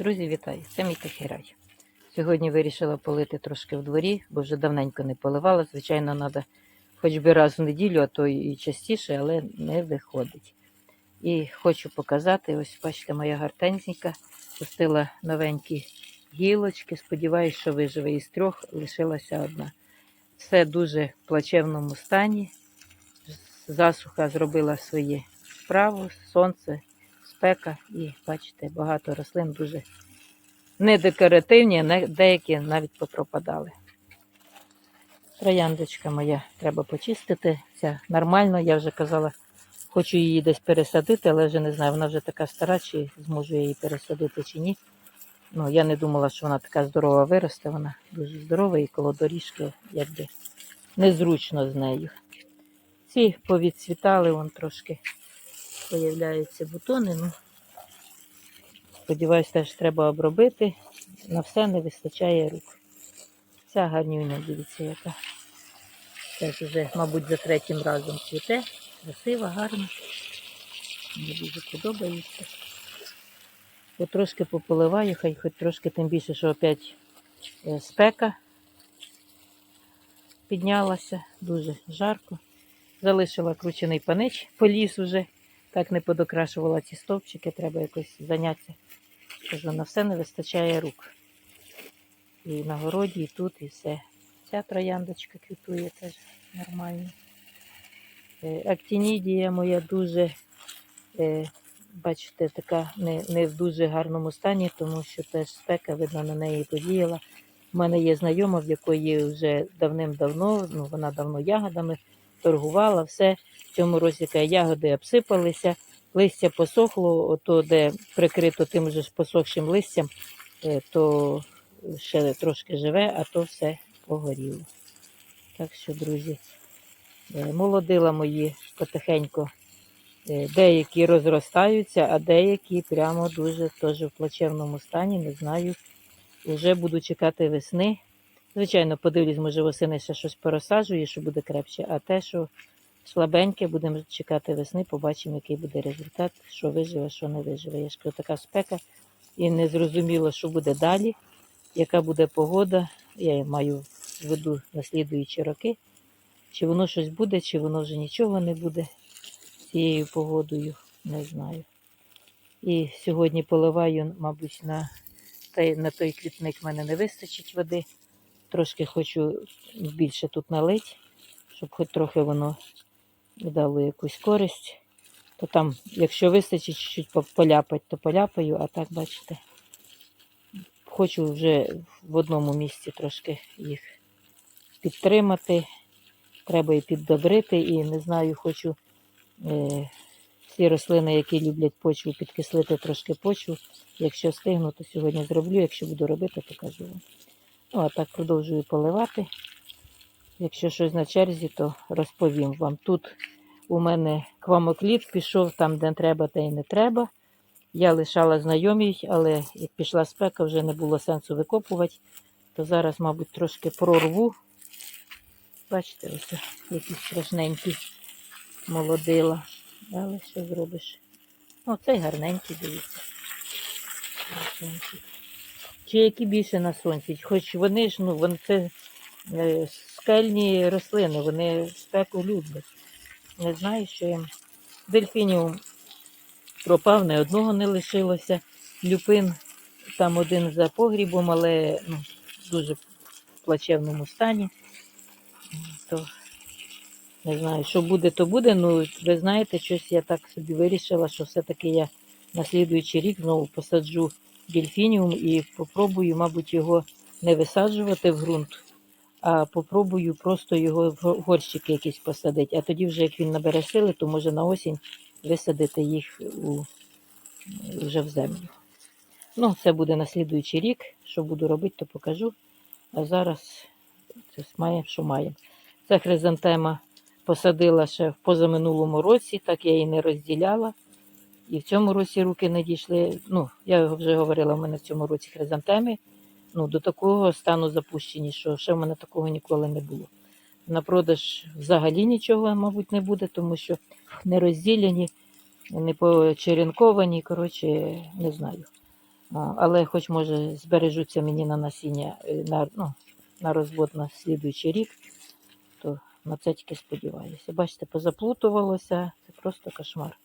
Друзі, вітаю! Це мій тихий рай. Сьогодні вирішила полити трошки в дворі, бо вже давненько не поливала. Звичайно, треба хоч би раз в неділю, а то і частіше, але не виходить. І хочу показати: ось, бачите, моя гартензінька пустила новенькі гілочки. Сподіваюсь, що виживе. Із трьох лишилася одна. Все дуже в плачевному стані. Засуха зробила своє справу, сонце, спека і бачите, багато рослин дуже не декоративні, а деякі навіть попропадали. Трояндочка моя треба почистити. Ця нормально, я вже казала, хочу її десь пересадити, але вже не знаю, вона вже така стара, чи зможу її пересадити чи ні. Ну, я не думала, що вона така здорова виросте, вона дуже здорова і коло доріжки якби незручно з нею. Ці повідцвітали, вон трошки появляються бутони. Ну, сподіваюсь, теж треба обробити. На все не вистачає рук. Ця гарнюня, дивіться, яка. Теж вже, мабуть, за третім разом цвіте. Красива, гарна. Мені дуже подобається. Потрошки пополиваю, хай хоч трошки, тим більше, що опять е, спека піднялася, дуже жарко. Залишила кручений панич, поліз уже. Так не подокрашувала ці стовпчики, треба якось зайнятися. Кажу, на все не вистачає рук. І на городі, і тут, і все. Ця трояндочка квітує теж нормально. Е, Актінідія моя дуже, е, бачите, така не, не в дуже гарному стані, тому що теж спека, видно, на неї подіяла. У мене є знайома, в якої вже давним-давно, ну вона давно ягодами торгувала, все. В цьому році ягоди обсипалися, листя посохло, ото де прикрито тим же посохшим листям, е, то ще трошки живе, а то все погоріло. Так що, друзі, е, молодила мої потихеньку. е, Деякі розростаються, а деякі прямо дуже теж в плачевному стані. Не знаю. Вже буду чекати весни. Звичайно, подивлюсь, може восени ще щось порозсаджує, що буде крепче, а те, що слабеньке, будемо чекати весни, побачимо, який буде результат, що виживе, що не виживе. Я ж така спека, і не зрозуміло, що буде далі, яка буде погода. Я маю в виду наслідуючі роки. Чи воно щось буде, чи воно вже нічого не буде цією погодою, не знаю. І сьогодні поливаю, мабуть, на той, на той квітник в мене не вистачить води. Трошки хочу більше тут налить, щоб хоч трохи воно дало якусь користь. То там, якщо вистачить чуть поляпати, то поляпаю, а так, бачите, хочу вже в одному місці трошки їх підтримати. Треба і піддобрити, і не знаю, хочу е, всі рослини, які люблять почву, підкислити трошки почву. Якщо стигну, то сьогодні зроблю. Якщо буду робити, покажу вам. Ну, а так продовжую поливати. Якщо щось на черзі, то розповім вам. Тут у мене квамокліт пішов там, де треба, та й не треба. Я лишала знайомій, але як пішла спека, вже не було сенсу викопувати. То зараз, мабуть, трошки прорву. Бачите, ось які страшненькі молодила. Але що зробиш? О, цей гарненький, дивіться. Гарненький. Чи які більше на сонці? Хоч вони ж, ну, вони це е, скельні рослини, вони спеку люблять. Не знаю, що їм. Дельфініум пропав, не одного не лишилося. Люпин там один за погрібом, але ну, дуже в плачевному стані. То не знаю, що буде, то буде. Ну, ви знаєте, щось я так собі вирішила, що все-таки я на слідуючий рік знову посаджу дельфініум і попробую, мабуть, його не висаджувати в ґрунт, а попробую просто його в горщики якісь посадити. А тоді, вже як він набере сили, то може на осінь висадити їх у, вже в землю. Ну, це буде на слідуючий рік. Що буду робити, то покажу. А зараз це маємо, що маємо. Це хризантема посадила ще в позаминулому році, так я її не розділяла. І в цьому році руки не дійшли. Ну, я вже говорила, в мене в цьому році хризантеми. Ну, до такого стану запущені, що ще в мене такого ніколи не було. На продаж взагалі нічого, мабуть, не буде, тому що не розділені, не почеренковані, коротше, не знаю. Але хоч може збережуться мені на насіння е, на, ну, на розвод на слідуючий рік, то на це тільки сподіваюся. Бачите, позаплутувалося, це просто кошмар.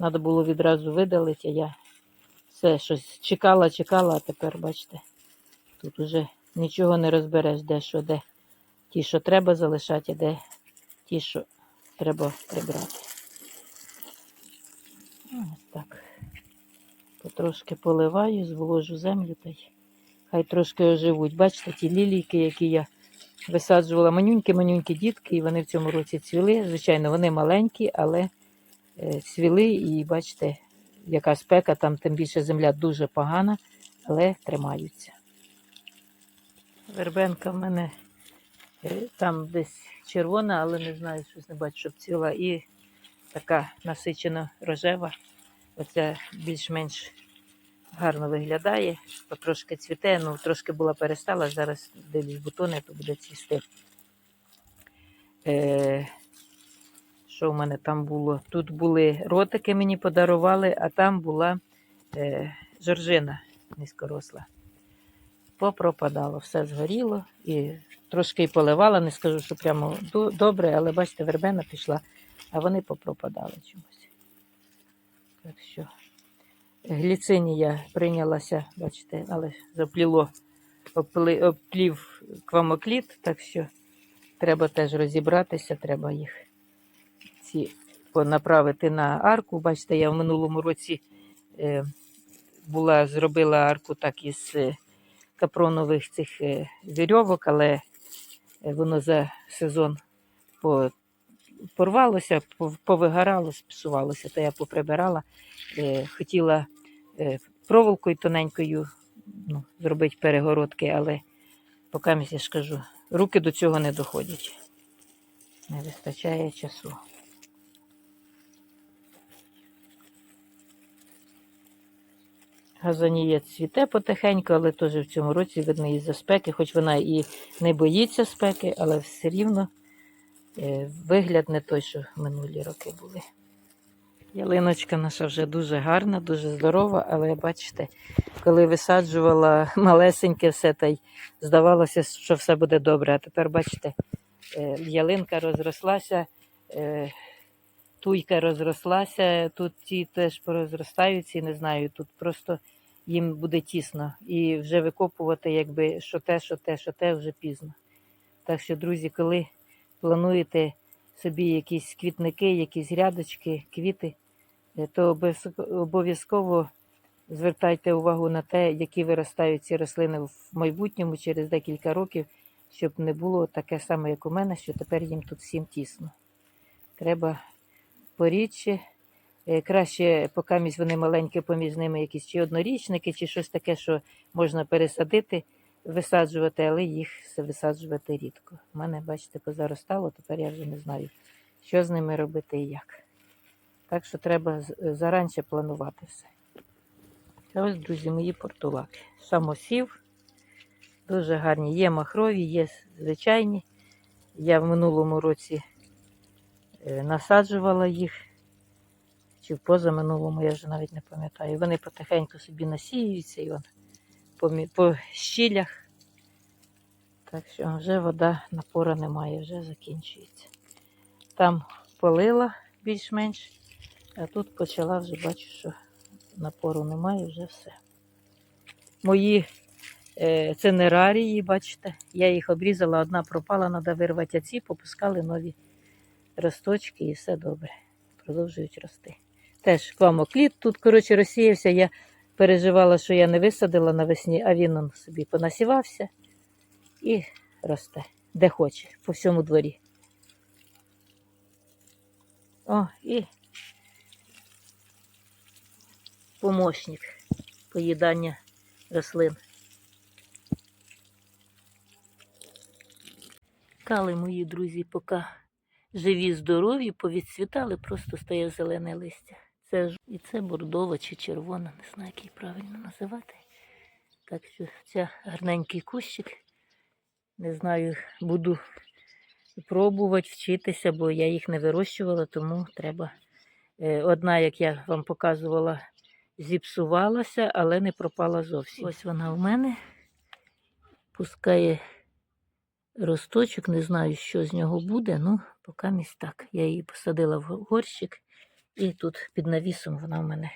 Треба було відразу видалити, я все щось чекала, чекала, а тепер, бачите, тут уже нічого не розбереш, де що, де ті, що треба залишати, а де ті, що треба прибрати. Ну, Ось так. Потрошки поливаю, зволожу землю та й хай трошки оживуть. Бачите, ті лілійки, які я висаджувала, манюнькі-манюнькі дітки, і вони в цьому році цвіли. Звичайно, вони маленькі, але цвіли, і бачите, яка спека, там тим більше земля дуже погана, але тримаються. Вербенка в мене е, там десь червона, але не знаю, щось не бачу, щоб ціла. І така насичено рожева. Оця більш-менш гарно виглядає, потрошки цвіте, ну трошки була перестала, зараз дивлюсь бутони, то буде цвісти. Е, що в мене там було? Тут були ротики, мені подарували, а там була е, жоржина низькоросла. Попропадало, все згоріло і трошки поливала, не скажу, що прямо добре, але бачите, вербена пішла, а вони попропадали чомусь. Так що гліцинія прийнялася, бачите, але запліло, оплів квамокліт, так що треба теж розібратися, треба їх ці направити на арку. Бачите, я в минулому році е, була, зробила арку так із е, капронових цих е, вірьовок, але воно за сезон порвалося, пов- повигорало, спсувалося, то я поприбирала. Хотіла проволокою тоненькою ну, зробити перегородки, але поки я ж кажу, руки до цього не доходять. Не вистачає часу. Газонія цвіте потихеньку, але теж в цьому році видно із-за спеки, хоч вона і не боїться спеки, але все рівно е, вигляд не той, що минулі роки були. Ялиночка наша вже дуже гарна, дуже здорова, але бачите, коли висаджувала малесеньке все, та й здавалося, що все буде добре. А тепер, бачите, е, ялинка розрослася, е, туйка розрослася, тут ті теж порозростаються, не знаю, тут просто їм буде тісно. І вже викопувати, якби що те, що те, що те, вже пізно. Так що, друзі, коли плануєте собі якісь квітники, якісь грядочки, квіти, е, то обов'язково звертайте увагу на те, які виростають ці рослини в майбутньому через декілька років, щоб не було таке саме, як у мене, що тепер їм тут всім тісно. Треба порідше. Е, Краще, поки вони маленькі, поміж ними якісь чи однорічники, чи щось таке, що можна пересадити, висаджувати, але їх висаджувати рідко. У мене, бачите, позаростало, тепер я вже не знаю, що з ними робити і як. Так що треба з- заранче планувати все. А ось, друзі, мої портулаки. Самосів, дуже гарні. Є махрові, є звичайні. Я в минулому році е, насаджувала їх. Чи в позаминулому, я вже навіть не пам'ятаю. Вони потихеньку собі насіюються і он по, по щілях. Так що вже вода напора немає, вже закінчується. Там полила більш-менш, а тут почала вже бачу, що напору немає, вже все. Мої е, цинерарії, бачите, я їх обрізала, одна пропала, треба вирвати, а ці попускали нові росточки і все добре. Продовжують рости. Теж квамокліт тут, коротше, розсіявся. Я переживала, що я не висадила навесні, а він он собі понасівався і росте, де хоче, по всьому дворі. О, і помощник поїдання рослин. Кали мої друзі, поки живі, здорові, повідцвітали, просто стає зелене листя. Це і це бордова чи червона, не знаю, як її правильно називати. Так що це гарненький кущик. Не знаю, буду пробувати вчитися, бо я їх не вирощувала, тому треба. Е, Одна, як я вам показувала, зіпсувалася, але не пропала зовсім. Ось вона в мене пускає росточок, не знаю, що з нього буде, ну, поки місць так. Я її посадила в горщик, і тут під навісом вона в мене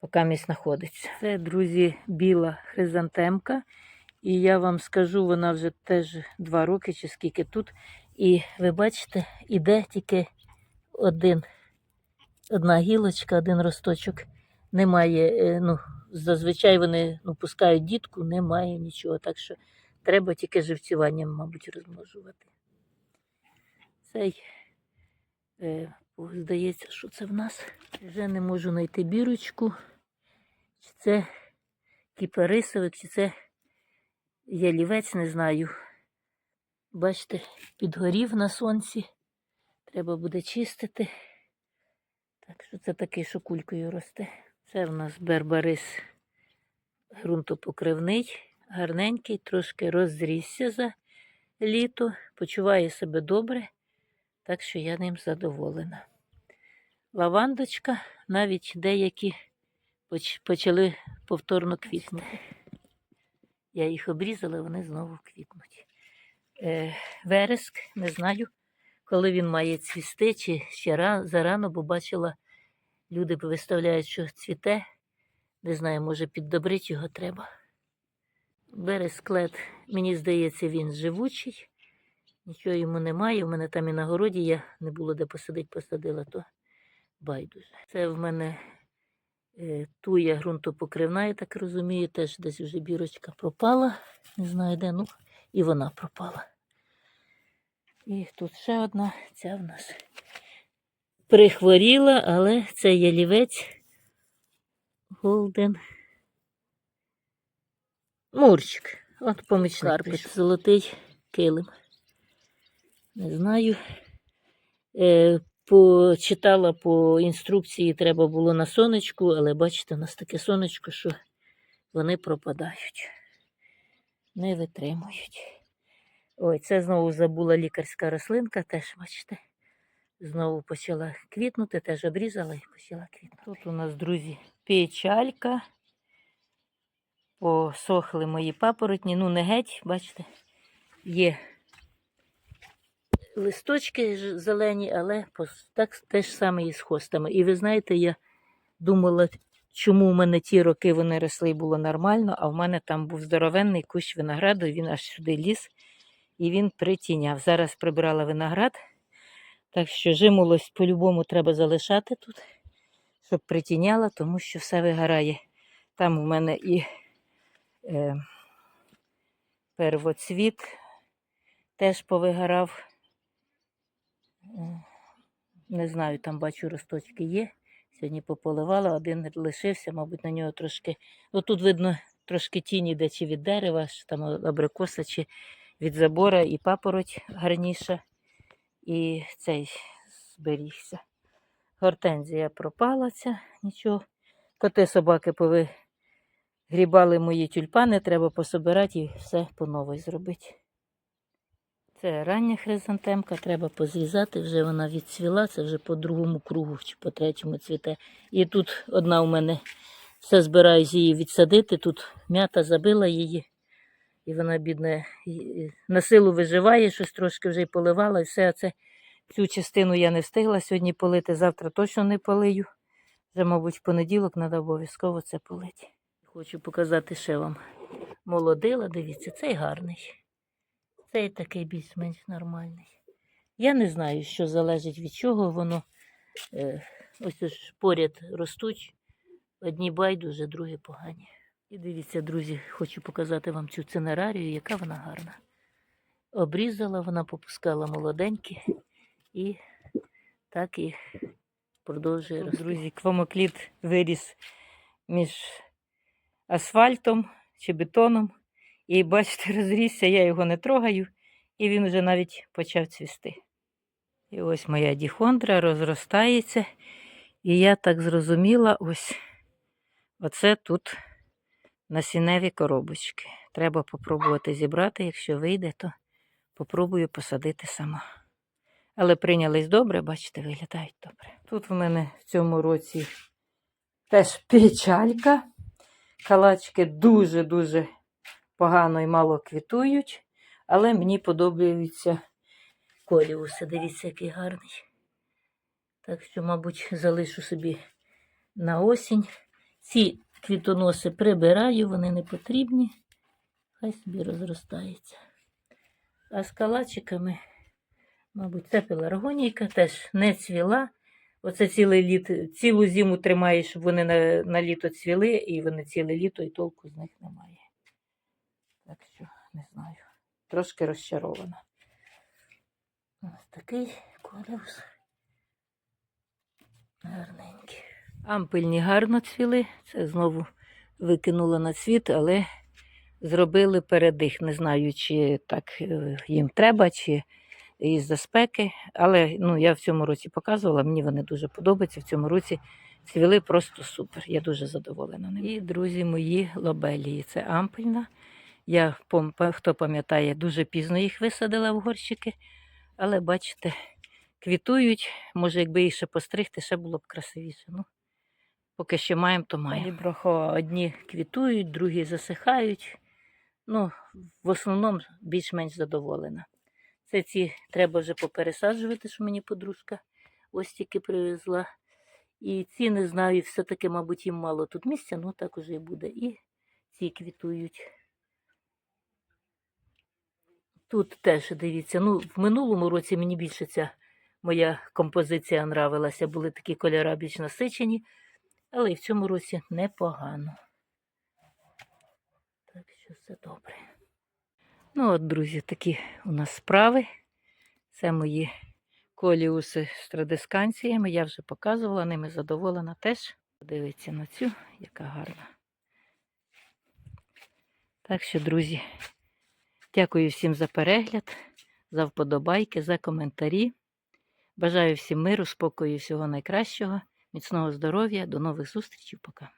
поки місць знаходиться. Це, друзі, біла хризантемка. І я вам скажу, вона вже теж два роки чи скільки тут. І ви бачите, іде тільки один, одна гілочка, один росточок. Немає, е, ну, зазвичай вони ну, пускають дітку, немає нічого. Так що треба тільки живцюванням, мабуть, розмножувати. Цей, е, здається, що це в нас. Вже не можу знайти бірочку. Чи це кіпарисовик, чи це ялівець, не знаю. Бачите, підгорів на сонці. Треба буде чистити. Так що це такий, що кулькою росте. Це в нас бербарис ґрунтопокривний, гарненький, трошки розрісся за літо, почуває себе добре, так що я ним задоволена. Лавандочка, навіть деякі почали повторно квітнути. Я їх обрізала, вони знову квітнуть. Е, вереск, не знаю, коли він має цвісти, чи ще ра- зарано, бо бачила, люди виставляють, що цвіте. Не знаю, може піддобрити його треба. Бересклет, мені здається, він живучий. Нічого йому немає. У мене там і на городі я не було де посадити, посадила, то байдуже. Це в мене е, туя ґрунтопокривна, я так розумію, теж десь вже бірочка пропала. Не знаю де, ну, і вона пропала. І тут ще одна, ця в нас прихворіла, але це ялівець Голден. Мурчик. От помічник. Карпет, золотий килим. Не знаю. Е, почитала по інструкції, треба було на сонечку, але бачите, у нас таке сонечко, що вони пропадають, не витримують. Ой, це знову забула лікарська рослинка, теж, бачите, знову почала квітнути, теж обрізала і почала квітнути. Тут у нас, друзі, печалька. Посохли мої папоротні, ну не геть, бачите, є листочки зелені, але так теж саме і з хостами. І ви знаєте, я думала, чому в мене ті роки вони росли і було нормально, а в мене там був здоровенний кущ винограду, він аж сюди ліз, і він притіняв. Зараз прибрала виноград, так що жимолость по-любому треба залишати тут, щоб притіняла, тому що все вигорає. Там у мене і первоцвіт теж повигорав. Е, Не знаю, там бачу росточки є. Сьогодні пополивала, один лишився, мабуть, на нього трошки. Ну тут видно трошки тіні де чи від дерева, чи там абрикоса, чи від забора, і папороть гарніша, і цей зберігся. Гортензія пропала ця, нічого. Коти собаки повигрібали мої тюльпани, треба пособирати і все по новій зробити. Це рання хризантемка, треба позрізати, вже вона відцвіла, це вже по другому кругу чи по третьому цвіте. І тут одна у мене все збираюсь її відсадити, тут м'ята забила її, і вона, бідна, на силу виживає, щось трошки вже й поливала, і все. Це цю частину я не встигла сьогодні полити, завтра точно не полию. Вже, мабуть, в понеділок треба обов'язково це полити. Хочу показати ще вам молодила, дивіться, цей гарний. Цей такий більш-менш нормальний. Я не знаю, що залежить від чого воно. Е, ось ж поряд ростуть. Одні байдуже, другі погані. І дивіться, друзі, хочу показати вам цю цинерарію, яка вона гарна. Обрізала, вона попускала молоденькі і так і продовжує рости. Друзі, квамокліт виріс між асфальтом чи бетоном. І бачите, розрісся, я його не трогаю, і він вже навіть почав цвісти. І ось моя діхондра розростається. І я так зрозуміла, ось оце тут насінневі коробочки. Треба попробувати зібрати, якщо вийде, то попробую посадити сама. Але прийнялись добре, бачите, виглядають добре. Тут в мене в цьому році теж печалька. Калачки дуже-дуже погано і мало квітують, але мені подобаються коліуси. Дивіться, який гарний. Так що, мабуть, залишу собі на осінь. Ці квітоноси прибираю, вони не потрібні. Хай собі розростається. А з калачиками, мабуть, це пеларгонійка теж не цвіла. Оце ціле літ, цілу зиму тримає, щоб вони на, на літо цвіли, і вони ціле літо і толку з них немає. Так що, не знаю. Трошки розчарована. Ось такий колеус. Гарненький. Ампельні гарно цвіли. Це знову викинула на цвіт, але зробили передих. Не знаю, чи так е, їм треба, чи із-за спеки. Але ну, я в цьому році показувала, мені вони дуже подобаються. В цьому році цвіли просто супер. Я дуже задоволена ними. І, друзі, мої лобелії. Це ампельна. Я, хто пам'ятає, дуже пізно їх висадила в горщики. Але бачите, квітують. Може, якби їх ще постригти, ще було б красивіше. Ну, поки що маємо, то маємо. Брохо одні квітують, другі засихають. Ну, в основному більш-менш задоволена. Це ці треба вже попересаджувати, що мені подружка ось тільки привезла. І ці не знаю, все-таки, мабуть, їм мало тут місця, ну так уже і буде. І ці квітують. Тут теж дивіться, ну, в минулому році мені більше ця моя композиція нравилася, були такі кольори більш насичені, але і в цьому році непогано. Так що все добре. Ну, от, друзі, такі у нас справи. Це мої коліуси з традисканціями. Я вже показувала, ними задоволена теж. Дивіться на цю, яка гарна. Так що, друзі, дякую всім за перегляд, за вподобайки, за коментарі. Бажаю всім миру, спокою, і всього найкращого, міцного здоров'я. До нових зустрічей. Пока.